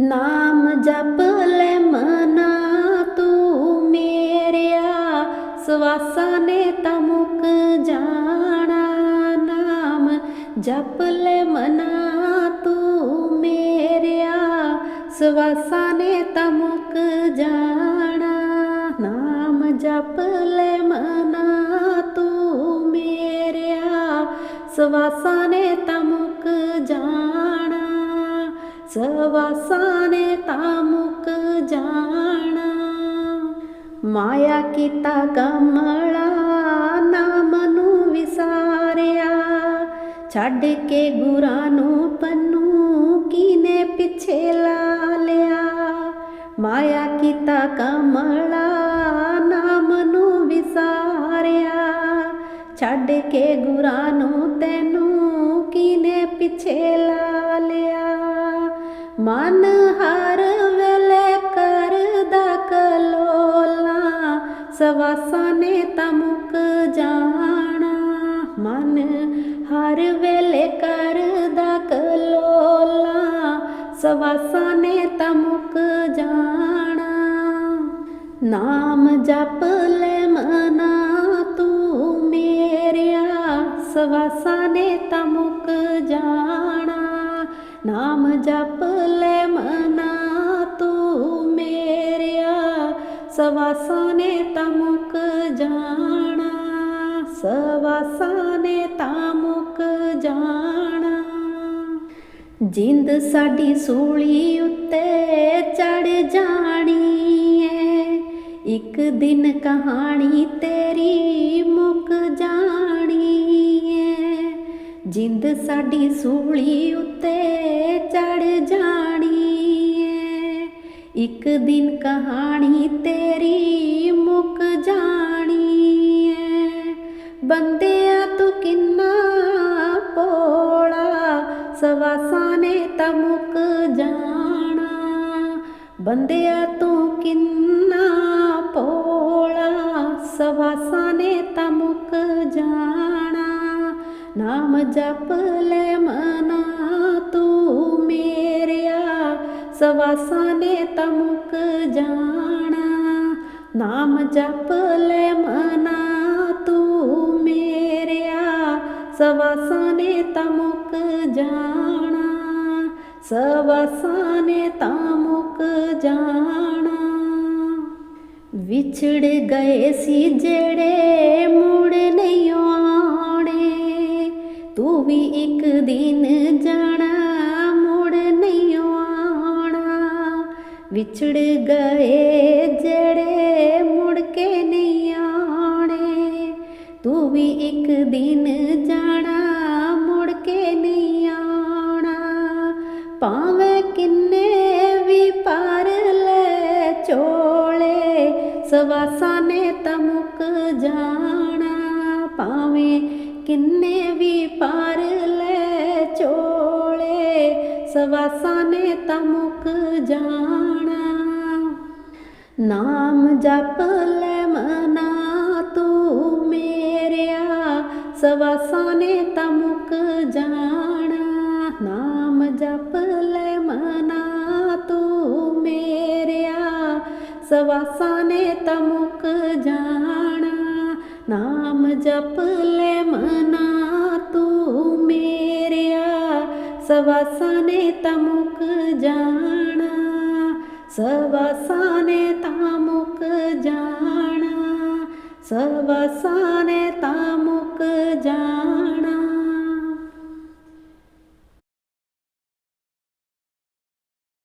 ਨਾਮ ਜਪ ਲੈ ਮਨਾ ਤੂੰ ਮੇਰਿਆ, ਸਵਾਸਾਂ ਨੇ ਤਮੁਕ ਜਾਣਾ। ਨਾਮ ਜਪ ਲੈ ਮਨਾ ਤੂੰ ਮੇਰਿਆ, ਸਵਾਸਾਂ ਨੇ ਤਾਂ ਜਾਣਾ। ਨਾਮ ਜਪ ਲੈ ਮਨਾ ਤੂੰ ਮੇਰਿਆ, ਸਵਾਸਾਂ ਨੇ ਤਾਂ ਸਵਾਸਾਂ ਨੇ ਤਾਂ ਮੁੱਕ ਜਾਣਾ। ਮਾਇਆ ਕੀਤਾ ਕਮਲਾ, ਨਾਮ ਨੂੰ ਵਿਸਾਰਿਆ। ਛੱਡ ਕੇ ਗੁਰਾਂ ਨੂੰ ਪੰਨੂ, ਕੀਨੇ ਪਿੱਛੇ ਲਾ ਲਿਆ। ਮਾਇਆ ਕੀਤਾ ਕਮਲਾ, ਨਾਮ ਨੂੰ ਵਿਸਾਰਿਆ। ਛੱਡ ਕੇ ਗੁਰਾਂ ਨੂੰ ਮਨ ਹਰ ਵੇਲੇ ਕਰਦਾ ਕਲੋਲਾ, ਸਵਾਸਾਂ ਨੇ ਤਾਂ ਮੁੱਕ ਜਾਣਾ। ਮਨ ਹਰ ਵੇਲੇ ਕਰਦਾ ਕਲੋਲਾ, ਸਵਾਸਾਂ ਨੇ ਤਾਂ ਮੁੱਕ ਜਾਣਾ। ਨਾਮ ਜਪ ਲੈ ਮਨਾ ਤੂੰ ਮੇਰਿਆ, ਸਵਾਸਾਂ ਨੇ ਤਾਂ ਮੁੱਕ ਜਾਣਾ। ਨਾਮ ਜਪ ਲੈ ਮਨਾ ਤੂੰ ਮੇਰਿਆ ਸਵਾਸਾਂ ਨੇ ਤਾਂ ਮੁੱਕ ਜਾਣਾ ਸਵਾਸਾਂ ਨੇ ਤਾਂ ਮੁੱਕ ਜਾਣਾ। ਜਿੰਦ ਸਾਡੀ ਸੂਲੀ ਉੱਤੇ ਚੜ ਜਾਣੀ ਏ, ਇੱਕ ਦਿਨ ਕਹਾਣੀ ਤੇਰੀ ਮੁੱਕ ਜਾਣੀ ਏ। ਜਿੰਦ ਸਾਡੀ ਸੂਲੀ ਉੱਤੇ ਚੜ ਜਾਣੀ ਏ ਇੱਕ ਦਿਨ ਕਹਾਣੀ ਤੇਰੀ ਮੁੱਕ ਜਾਣੀ ਏ ਬੰਦਿਆ ਤੂੰ ਕਿੰਨਾ ਪੋਲਾ ਸਵਾਸਾਂ ਨੇ ਤਾਂ ਮੁੱਕ ਜਾਣਾ। ਬੰਦਿਆ ਤੂੰ ਕਿੰਨਾ ਪੋਲਾ ਸਵਾਸਾਂ ਨੇ ਤਾਂ ਮੁੱਕ ਜਾਣਾ। ਨਾਮ ਜਪ ਲੈ ਮਨਾ ਤੂੰ ਮੇਰਿਆ, ਸਵਾਸਾਂ ਨੇ ਤਾਂ ਮੁੱਕ ਜਾਣਾ। ਨਾਮ ਜਪ ਲੈ ਮਨਾ ਤੂੰ ਮੇਰਿਆ, ਸਵਾਸਾਂ ਨੇ ਤਾਂ ਮੁੱਕ ਜਾਣਾ। ਸਵਾਸਾਂ ਨੇ ਤਾਂ ਮੁੱਕ ਜਾਣਾ। ਵਿਛੜ ਗਏ ਸੀ ਜਿਹੜੇ ਮੁੜ ਨਹੀਂ ਆਉਣੇ। ਤੂੰ ਵੀ ਇੱਕ ਦਿਨ ਜਾਣਾ। ਵਿਛੜ ਗਏ ਜਿਹੜੇ ਮੁੜ ਕੇ ਨਹੀਂ ਆਉਣੇ। ਤੂੰ ਵੀ ਇੱਕ ਦਿਨ ਜਾਣਾ, ਮੁੜ ਕੇ ਨਹੀਂ ਆਉਣਾ। ਭਾਵੇਂ ਕਿੰਨੇ ਵੀ ਪਾਰ ਲੈ ਚੋਲੇ, ਸਵਾਸਾਂ ਨੇ ਤਾਂ ਮੁੱਕ ਜਾਣਾ। ਭਾਵੇਂ ਕਿੰਨੇ ਵੀ ਪਾਰ ਲੈ ਚੋਲੇ सवासाने तमुक जाणा नाम जपले मना तू जानापले सवासाने तमुक जाणा तू जपलना सवासाने तमुक जपल सवसने तमुक जाण सवसने तमुक जा